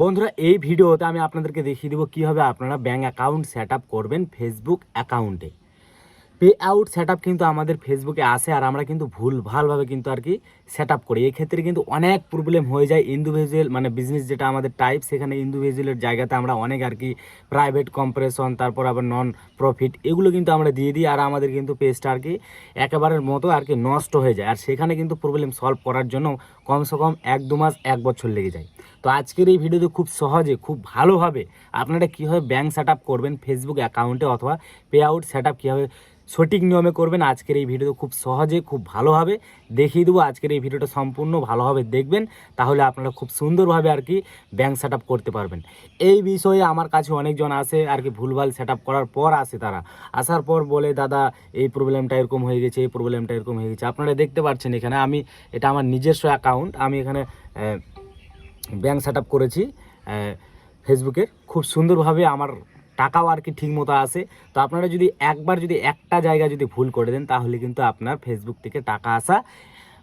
বন্ধুরা, এই ভিডিওতে আমি আপনাদেরকে দেখিয়ে দেবো কীভাবে আপনারা ব্যাঙ্ক অ্যাকাউন্ট সেট করবেন ফেসবুক অ্যাকাউন্টে পে আউট সেট কিন্তু আমাদের ফেসবুকে আসে আর আমরা কিন্তু ভুল ভালভাবে কিন্তু আর কি সেট আপ করি। এক্ষেত্রে কিন্তু অনেক প্রবলেম হয়ে যায় ইন্ডিভিজুয়াল মানে বিজনেস যেটা আমাদের টাইপ সেখানে ইন্ডিভিজুয়ালের জায়গাতে আমরা অনেক আর কি প্রাইভেট কম্প্রেশন তারপর আবার নন প্রফিট এগুলো কিন্তু আমরা দিয়ে দিই আর আমাদের কিন্তু পেজটা আর কি একেবারের মতো আর কি নষ্ট হয়ে যায়। আর সেখানে কিন্তু প্রবলেম সলভ করার জন্য কমসে কম এক দু মাস, এক বছর লেগে যায়। তো আজকের এই ভিডিওতে খুব সহজে, খুব ভালোভাবে আপনারা কীভাবে ব্যাঙ্ক সেট আপ করবেন ফেসবুক অ্যাকাউন্টে অথবা পে আউট সেট আপ কীভাবে সঠিক নিয়মে করবেন। আজকের এই ভিডিওতে খুব সহজে, খুব ভালোভাবে দেখিয়ে দেবো। আজকের এই ভিডিওটা সম্পূর্ণ ভালোভাবে দেখবেন, তাহলে আপনারা খুব সুন্দরভাবে আর কি ব্যাঙ্ক সেট করতে পারবেন। এই বিষয়ে আমার কাছে অনেকজন আসে, আর কি ভুলভাল সেট করার পর আসে তারা। আসার পর বলে, দাদা, এই প্রবলেমটা এরকম হয়ে গেছে, এই প্রবলেমটা এরকম হয়ে গেছে। আপনারা দেখতে পাচ্ছেন এখানে, আমি, এটা আমার নিজস্ব অ্যাকাউন্ট আমি এখানে ব্যাঙ্ক সেট করেছি ফেসবুকের খুব সুন্দরভাবে আমার টাকাও আর কি ঠিক মতো আসে তো আপনারা যদি একবার যদি একটা জায়গা যদি ভুল করে দেন, তাহলে কিন্তু আপনার ফেসবুক থেকে টাকা আসা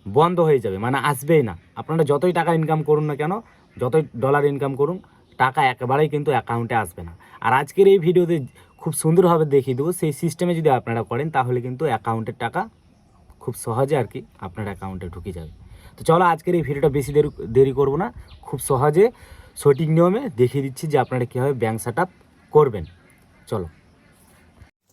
বন্ধ হয়ে যাবে। মানে আসবেই না। আপনারা যতই টাকা ইনকাম করুন না কেন, যতই ডলার ইনকাম করুন, টাকা একেবারেই কিন্তু অ্যাকাউন্টে আসবে না। আর আজকের এই ভিডিওতে খুব সুন্দরভাবে দেখিয়ে দেবো, সেই সিস্টেমে যদি আপনারা করেন, তাহলে কিন্তু অ্যাকাউন্টের টাকা খুব সহজে আর কি আপনার অ্যাকাউন্টে ঢুকে যাবে। তো চলো আজকের এই ভিডিওটা বেশি দেরি দেরি করব না। খুব সহজে সঠিক নিয়মে দেখিয়ে দিচ্ছি যে আপনারা কীভাবে ব্যাঙ্ক সেট করবেন। চলো।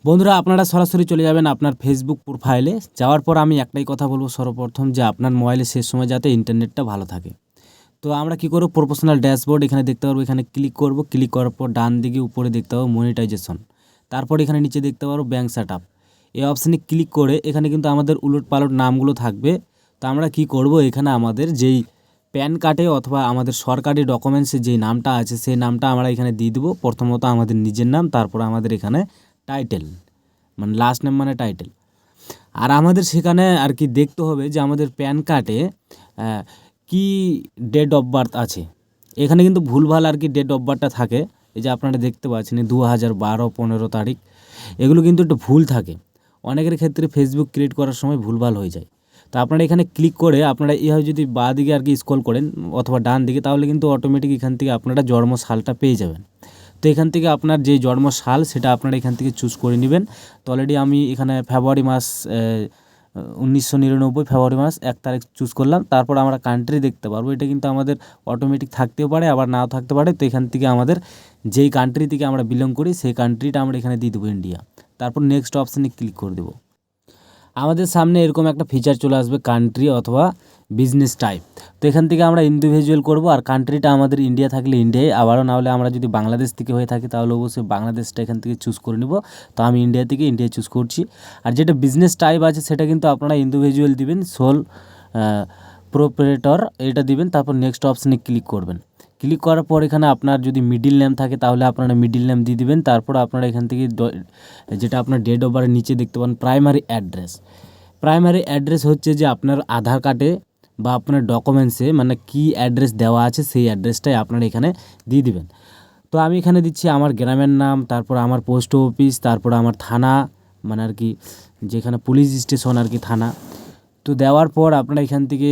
বন্ধুরা, আপনারা সরাসরি চলে যাবেন আপনার ফেসবুক প্রোফাইলে যাওয়ার পর আমি একটাই কথা বলব সর্বপ্রথম যে আপনার মোবাইলে শেষ সময় যাতে ইন্টারনেটটা ভালো থাকে। তো আমরা কি করব? প্রফেশনাল ড্যাশবোর্ড এখানে দেখতে পারব। এখানে ক্লিক করব। ক্লিক করার পর ডান দিকে, উপরে দেখতে পাবো মনিটাইজেশন তারপর এখানে নিচে দেখতে পারব ব্যাঙ্ক সেট এই অপশানে ক্লিক করে এখানে কিন্তু আমাদের উলট পালট নামগুলো থাকবে। তো আমরা কি করব? এখানে আমাদের যেই প্যান কার্ডে অথবা আমাদের সরকারি ডকুমেন্টসে যেই নামটা আছে, সেই নামটা আমরা এখানে দিয়ে দেবো। প্রথমত আমাদের নিজের নাম, তারপর আমাদের এখানে টাইটেল মানে লাস্ট নেম মানে টাইটেল আর আমাদের সেখানে আর কি দেখতে হবে যে আমাদের প্যান কার্ডে কি ডেট অফ বার্থ আছে। এখানে কিন্তু ভুলভাল আর কি ডেট অফ বার্থটা থাকে। এই যে আপনারা দেখতে পাচ্ছেন দু হাজার বারো, পনেরো তারিখ, এগুলো কিন্তু একটু ভুল থাকে। অনেকের ক্ষেত্রে ফেসবুক ক্রিয়েট করার সময় ভুলভাল হয়ে যায়। তো আপনারা এখানে ক্লিক করে আপনারা এইভাবে যদি বাঁ দিকে আর কি স্ক্রল করেন অথবা ডান দিকে, তাহলে কিন্তু অটোমেটিক এখান থেকে আপনারা জন্ম সালটা পেয়ে যাবেন। তো এখান থেকে আপনার যে জন্ম সাল সেটা আপনারা এখান থেকে চুজ করে নেবেন। তো অলরেডি আমি এখানে ফেব্রুয়ারি মাস উনিশশো নিরানব্বই ফেব্রুয়ারি মাস, এক তারিখ চুজ করলাম। তারপর আমরা কান্ট্রি দেখতে পারব। এটা কিন্তু আমাদের অটোমেটিক থাকতেও পারে, আবার নাও থাকতে পারে। তো এখান থেকে আমাদের যেই কান্ট্রি থেকে আমরা বিলং করি, সেই কান্ট্রিটা আমরা এখানে দিয়ে দেবো ইন্ডিয়া তারপর নেক্সট অপশানে ক্লিক করে দেবো। আমাদের সামনে এরকম একটা ফিচার চলে আসবে কান্ট্রি অথবা বিজনেস টাইপ তো এখান থেকে আমরা ইন্ডিভিজুয়াল করব আর কান্ট্রিটা আমাদের ইন্ডিয়া থাকলে ইন্ডিয়ায় আবারও না হলে আমরা যদি বাংলাদেশ থেকে হয়ে থাকি, তাহলে অবশ্যই বাংলাদেশটা এখান থেকে চুজ করে নিব। তো আমি ইন্ডিয়া থেকে ইন্ডিয়া চুজ করছি। আর যেটা বিজনেস টাইপ আছে, সেটা কিন্তু আপনারা ইন্ডিভিজুয়াল দিবেন। সোল প্রোপারেটর এটা দিবেন, তারপর নেক্সট অপশানে ক্লিক করবেন। ক্লিক করার পর এখানে আপনার যদি মিডিল নেম থাকে, তাহলে আপনারা মিডিল নেম দিয়ে দিবেন। তারপর আপনারা এখান থেকে যেটা আপনার ডেট অফ বার্থের নিচে দেখতে পান প্রাইমারি অ্যাড্রেস প্রাইমারি অ্যাড্রেস হচ্ছে যে আপনার আধার কার্ডে বা আপনার ডকুমেন্টসে মানে কি অ্যাড্রেস দেওয়া আছে, সেই অ্যাড্রেসটাই আপনারা এখানে দিয়ে দিবেন। তো আমি এখানে দিচ্ছি আমার গ্রামের নাম, তারপর আমার পোস্ট অফিস তারপর আমার থানা মানে আর কি, যেখানে পুলিশ স্টেশন আর কি থানা। তো দেওয়ার পর আপনারা এখান থেকে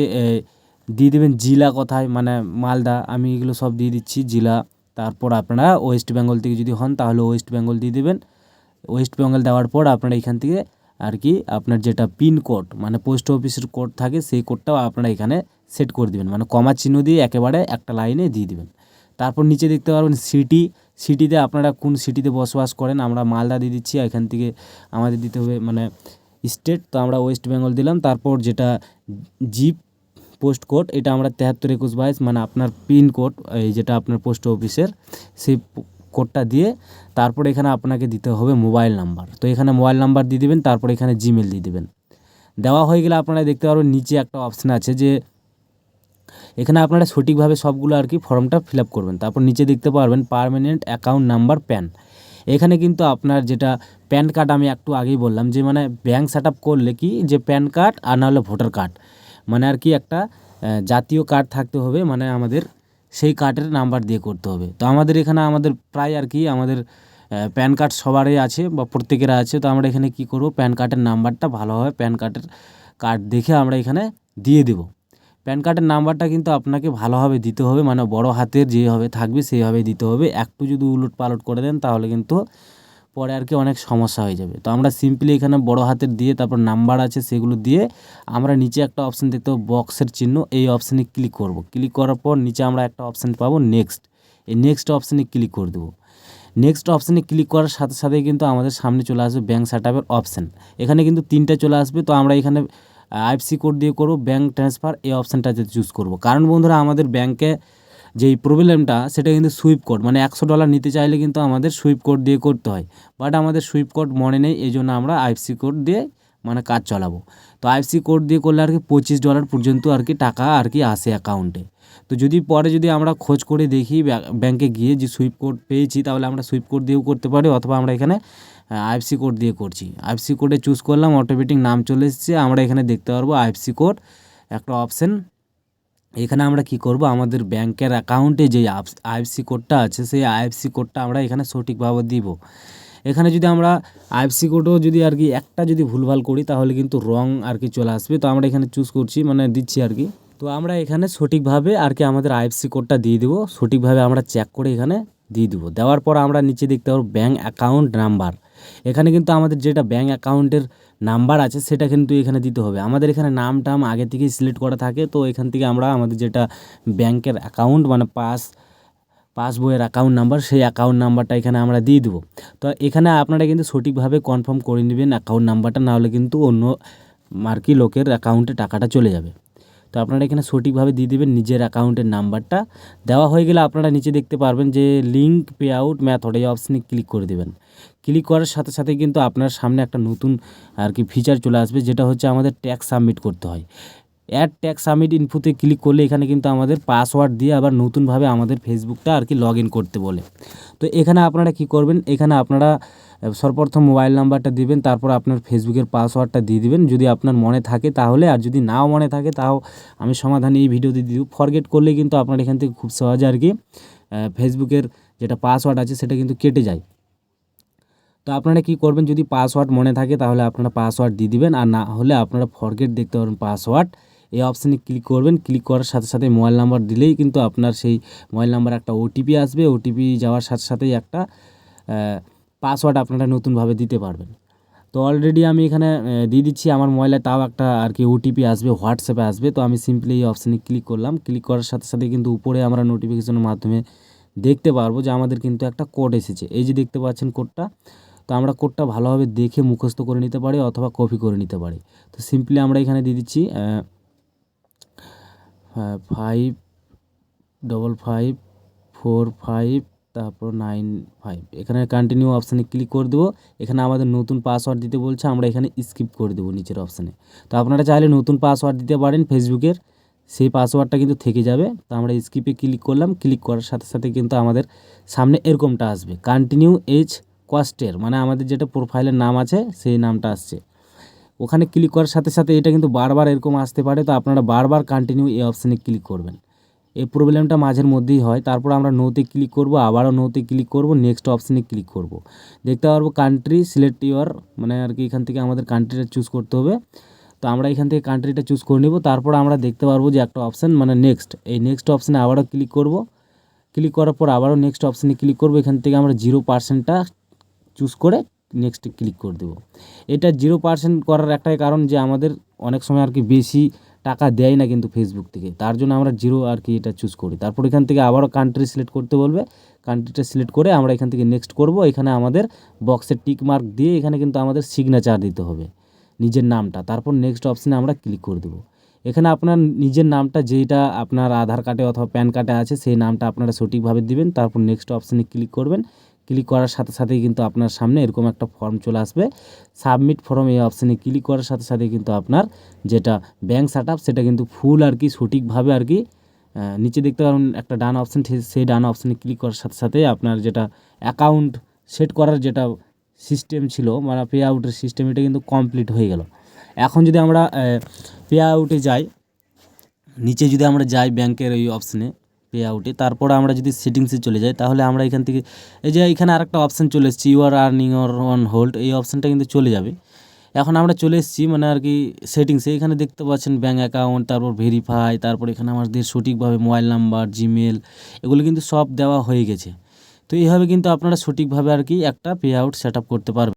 দিয়ে দেবেন জেলা কথায় মানে মালদা, আমি এগুলো সব দিয়ে দিচ্ছি, জেলা। তারপর আপনারা ওয়েস্ট বেঙ্গল থেকে যদি হন, তাহলে ওয়েস্ট বেঙ্গল দিয়ে দেবেন। ওয়েস্ট বেঙ্গল দেওয়ার পর আপনারা এখান থেকে আর কি আপনার যেটা পিন কোড মানে পোস্ট অফিসের কোড থাকে, সেই কোডটাও আপনারা এখানে সেট করে দিবেন। মানে কমা চিহ্ন দিয়ে একেবারে একটা লাইনে দিয়ে দিবেন। তারপর নিচে দেখতে পারবেন সিটি। সিটিতে আপনারা কোন সিটিতে বসবাস করেন, আমরা মালদা দিয়ে দিচ্ছি এখান থেকে আমাদের দিতে হবে মানে স্টেট। তো আমরা ওয়েস্ট বেঙ্গল দিলাম। তারপর যেটা জিপ পোস্ট কোড, এটা আমরা তেহাত্তর একুশ বাইশ মানে আপনার পিন কোড, এই যেটা আপনার পোস্ট অফিসের, সেই কোডটা দিয়ে তারপর এখানে আপনাকে দিতে হবে মোবাইল নাম্বার। তো এখানে মোবাইল নাম্বার দিয়ে দেবেন, তারপর এখানে জিমেল দিয়ে দেবেন। দেওয়া হয়ে গেলে আপনারা দেখতে পারবেন, নিচে একটা অপশান আছে যে এখানে আপনারা সঠিকভাবে সবগুলো আর কি ফর্মটা ফিল করবেন। তারপর নিচে দেখতে পারবেন, পার্মানেন্ট অ্যাকাউন্ট নাম্বার প্যান। এখানে কিন্তু আপনার যেটা প্যান কার্ড, আমি একটু আগেই বললাম যে মানে ব্যাঙ্ক সেট করলে কি যে প্যান কার্ড আর নাহলে ভোটার কার্ড। মানে আর কি একটা জাতীয় কার্ড থাকতে হবে মানে আমাদের সেই কার্ডের নাম্বার দিয়ে করতে হবে। তো আমাদের এখানে আমাদের প্রায় আর কি আমাদের প্যান কার্ড সবারই আছে বা প্রত্যেকের আছে। তো আমরা এখানে কি করব? প্যান কার্ডের নাম্বারটা ভালোভাবে প্যান কার্ডের কার্ড দেখে আমরা এখানে দিয়ে দেব। প্যান কার্ডের নাম্বারটা কিন্তু আপনাকে ভালোভাবে দিতে হবে মানে বড় হাতের যেভাবে থাকবে সেইভাবে দিতে হবে। একটু যদি উলট পালট করে দেন তাহলে কিন্তু পরে আর কি অনেক সমস্যা হয়ে যাবে। তো আমরা সিম্পলি এখানে বড় হাতের দিয়ে তারপর নাম্বার আছে সেগুলো দিয়ে আমরা নিচে একটা অপশান দেখতে পাবো বক্সের চিহ্ন। এই অপশানে ক্লিক করব। ক্লিক করার পর নিচে আমরা একটা অপশান পাবো নেক্সট এই নেক্সট অপশানে ক্লিক করে দেবো। নেক্সট অপশানে ক্লিক করার সাথে সাথে কিন্তু আমাদের সামনে চলে আসবে ব্যাঙ্ক সেট আপের অপশান এখানে কিন্তু তিনটে চলে আসবে। তো আমরা এখানে আইএফসি কোড দিয়ে করব ব্যাঙ্ক ট্রান্সফার এই অপশানটাতে চুজ করব। কারণ বন্ধুরা, আমাদের ব্যাংকে যেই প্রবলেমটা সেটা কিন্তু সুইপ কোড মানে একশো ডলার নিতে চাইলে কিন্তু আমাদের সুইপ কোড দিয়ে করতে হয়। বাট আমাদের সুইপ কোড মনে নেই, এই জন্য আমরা আইএফসি কোড দিয়ে মানে কাজ চালাবো। তো আইএফসি কোড দিয়ে করলে আর কি পঁচিশ ডলার পর্যন্ত আর কি টাকা আর কি আসে অ্যাকাউন্টে তো যদি পরে যদি আমরা খোঁজ করে দেখি ব্যাং- ব্যাংকে গিয়ে যে সুইপ কোড পেয়েছি, তাহলে আমরা সুইপ কোড দিয়েও করতে পারি, অথবা আমরা এখানে আইএফসি কোড দিয়ে করছি। আইএফসি কোডে চুজ করলাম অটোমেটিক নাম চলে এসেছে, আমরা এখানে দেখতে পারব আইএফসি কোড একটা অপশন এখানে আমরা কি করব? আমাদের ব্যাংকের অ্যাকাউন্টে যে আইএফসি কোডটা আছে, সেই আইএফসি কোডটা আমরা এখানে সঠিকভাবে দিব। এখানে যদি আমরা আইএফসি কোডও যদি আর কি একটা যদি ভুলভাল করি, তাহলে কিন্তু রং আর কি চলে আসবে। তো আমরা এখানে চুজ করছি মানে দিচ্ছি আর কি। তো আমরা এখানে সঠিকভাবে আর কি আমাদের আইএফসি কোডটা দিয়ে দেবো। সঠিকভাবে আমরা চেক করে এখানে দিয়ে দেবো। দেওয়ার পর আমরা নিচে দেখতে পাবো ব্যাঙ্ক অ্যাকাউন্ট নাম্বার এখানে কিন্তু আমাদের যেটা ব্যাঙ্ক অ্যাকাউন্টের নাম্বার আছে, সেটা কিন্তু এখানে দিতে হবে। আমাদের এখানে নাম টাম আগে থেকেই সিলেক্ট করা থাকে, তো এখান থেকে আমরা আমাদের যেটা ব্যাংকের অ্যাকাউন্ট মানে পাস পাসবইয়ের অ্যাকাউন্ট নাম্বার সেই অ্যাকাউন্ট নাম্বারটা এখানে আমরা দিয়ে দেবো। তো এখানে আপনারা কিন্তু সঠিকভাবে কনফার্ম করে নেবেন অ্যাকাউন্ট নাম্বারটা নাহলে কিন্তু অন্য মার্কি লোকের অ্যাকাউন্টে টাকাটা চলে যাবে। তো আপনারা এখানে সঠিকভাবে দিয়ে দেবেন নিজের অ্যাকাউন্টের নাম্বারটা। দেওয়া হয়ে গেলে আপনারা নিচে দেখতে পারবেন যে লিঙ্ক পে আউট ম্যাথড এই অপশানে ক্লিক করে দেবেন। ক্লিক করার সাথে সাথে কিন্তু আপনার সামনে একটা নতুন আর কি ফিচার চলে আসবে, যেটা হচ্ছে আমাদের ট্যাক্স সাবমিট করতে হয়। অ্যাড ট্যাক্স সাবমিট ইনফুতে ক্লিক করলে এখানে কিন্তু আমাদের পাসওয়ার্ড দিয়ে আবার নতুনভাবে আমাদের ফেসবুকটা আর কি লগ করতে বলে। তো এখানে আপনারা কি করবেন? এখানে আপনারা সর্বপ্রথম মোবাইল নাম্বারটা দিবেন, তারপর আপনার ফেসবুকের পাসওয়ার্ডটা দিয়ে দিবেন। যদি আপনার মনে থাকে তাহলে, আর যদি নাও মনে থাকে তাও আমি সমাধান এই ভিডিওতে দিয়ে দিব। ফরগেট করলে কিন্তু আপনার এখান থেকে খুব সহজে আর কি ফেসবুকের যেটা পাসওয়ার্ড আছে সেটা কিন্তু কেটে যায়। তো আপনারা কি করবেন? যদি পাসওয়ার্ড মনে থাকে তাহলে আপনারা পাসওয়ার্ড দিয়ে দিবেন, আর না হলে আপনারা ফরগেট দেখতে পারবেন পাসওয়ার্ড এই অপশানে ক্লিক করবেন। ক্লিক করার সাথে সাথে মোবাইল নাম্বার দিলেই কিন্তু আপনার সেই মোবাইল নাম্বার একটা ওটিপি আসবে। ওটিপি যাওয়ার সাথে সাথেই একটা পাসওয়ার্ড আপনারা নতুনভাবে দিতে পারবেন। তো অলরেডি আমি এখানে দিয়ে দিচ্ছি। আমার মোবাইলে তাও একটা আর কি ওটিপি আসবে হোয়াটসঅ্যাপে আসবে। তো আমি সিম্পলি এই অপশানে ক্লিক করলাম। ক্লিক করার সাথে সাথে কিন্তু উপরে আমরা নোটিফিকেশনের মাধ্যমে দেখতে পারব যে আমাদের কিন্তু একটা কোড এসেছে। এই যে দেখতে পাচ্ছেন কোডটা তো আমরা কোডটা ভালোভাবে দেখে মুখস্থ করে নিতে পারি অথবা কপি করে নিতে পারি। তো সিম্পলি আমরা এখানে দিয়ে দিচ্ছি five double five four five তারপর নাইন ফাইভ এখানে কন্টিনিউ অপশানে ক্লিক করে দেবো। এখানে আমাদের নতুন পাসওয়ার্ড দিতে বলছে, আমরা এখানে স্কিপ করে দেবো নিচের অপশানে তো আপনারা চাইলে নতুন পাসওয়ার্ড দিতে পারেন ফেসবুকের সেই পাসওয়ার্ডটা কিন্তু থেকে যাবে। তো আমরা স্কিপে ক্লিক করলাম। ক্লিক করার সাথে সাথে কিন্তু আমাদের সামনে এরকমটা আসবে। কন্টিনিউ এজ কস্টের মানে আমাদের যেটা প্রোফাইলের নাম আছে, সেই নামটা আসছে। ওখানে ক্লিক করার সাথে সাথে এটা কিন্তু বারবার এরকম আসতে পারে, তো আপনারা বারবার কন্টিনিউ এই অপশানে ক্লিক করবেন। এই প্রবলেমটা মাঝের মধ্যেই হয়, তারপর আমরা নোতে ক্লিক করব, আবারও নোতে ক্লিক করব নেক্সট অপশানে ক্লিক করব। দেখতে পারব কান্ট্রি সিলেক্ট ইউর মানে আর কি এখান থেকে আমাদের কান্ট্রিটা চুজ করতে হবে। তো আমরা এখান থেকে কান্ট্রিটা চুজ করে নেব, তারপর আমরা দেখতে পারব যে একটা অপশান মানে নেক্সট এই নেক্সট অপশানে আবারও ক্লিক করব। ক্লিক করার পর আবারও নেক্সট অপশানে ক্লিক করব, এখান থেকে আমরা জিরো পার্সেন্টটা চুজ করে নেক্সটে ক্লিক করে দেবো। এটা জিরো পার্সেন্ট করার একটাই কারণ যে আমাদের অনেক সময় আর কি বেশি টাকা দেয় না কিন্তু ফেসবুক থেকে। তার জন্য আমরা জিরো আর কি এটা চুজ করি। তারপর এখান থেকে আবারও কান্ট্রি সিলেক্ট করতে বলবে। কান্ট্রিটা সিলেক্ট করে আমরা এখান থেকে নেক্সট করব। এখানে আমাদের বক্সের টিক মার্ক দিয়ে এখানে কিন্তু আমাদের সিগনেচার দিতে হবে নিজের নামটা। তারপর নেক্সট অপশানে আমরা ক্লিক করে দেবো। এখানে আপনার নিজের নামটা যেটা আপনার আধার কার্ডে অথবা প্যান কার্ডে আছে, সেই নামটা আপনারা সঠিকভাবে দিবেন। তারপর নেক্সট অপশানে ক্লিক করবেন। ক্লিক করার সাথে সাথেই কিন্তু আপনার সামনে এরকম একটা ফর্ম চলে আসবে। সাবমিট ফর্ম এই অপশানে ক্লিক করার সাথে সাথে কিন্তু আপনার যেটা ব্যাঙ্ক সেট সেটা কিন্তু ফুল আর কি সঠিকভাবে আর কি নিচে দেখতে পারেন একটা ডান অপশান সেই ডান অপশানে ক্লিক করার সাথে সাথে আপনার যেটা অ্যাকাউন্ট সেট করার যেটা সিস্টেম ছিল মানে পে আউটের সিস্টেম এটা কিন্তু কমপ্লিট হয়ে গেল। এখন যদি আমরা পে আউটে যাই, নিচে যদি আমরা যাই ব্যাংকের ওই অপশানে পে আউটে। তারপর আমরা যদি সেটিংসে চলে যাই, তাহলে আমরা এখান থেকে, এই যে এখানে আরেকটা অপশান চলে এসেছে you are earning or on hold এই অপশানটা কিন্তু চলে যাবে। এখন আমরা চলে এসেছি মানে আর কি সেটিংসে এখানে দেখতে পাচ্ছেন ব্যাঙ্ক অ্যাকাউন্ট তারপর ভেরিফাই তারপর এখানে আমাদের সঠিকভাবে মোবাইল নাম্বার জিমেল এগুলো কিন্তু সব দেওয়া হয়ে গেছে। তো এইভাবে কিন্তু আপনারা সঠিকভাবে আর কি একটা পে আউট সেট করতে পারবেন।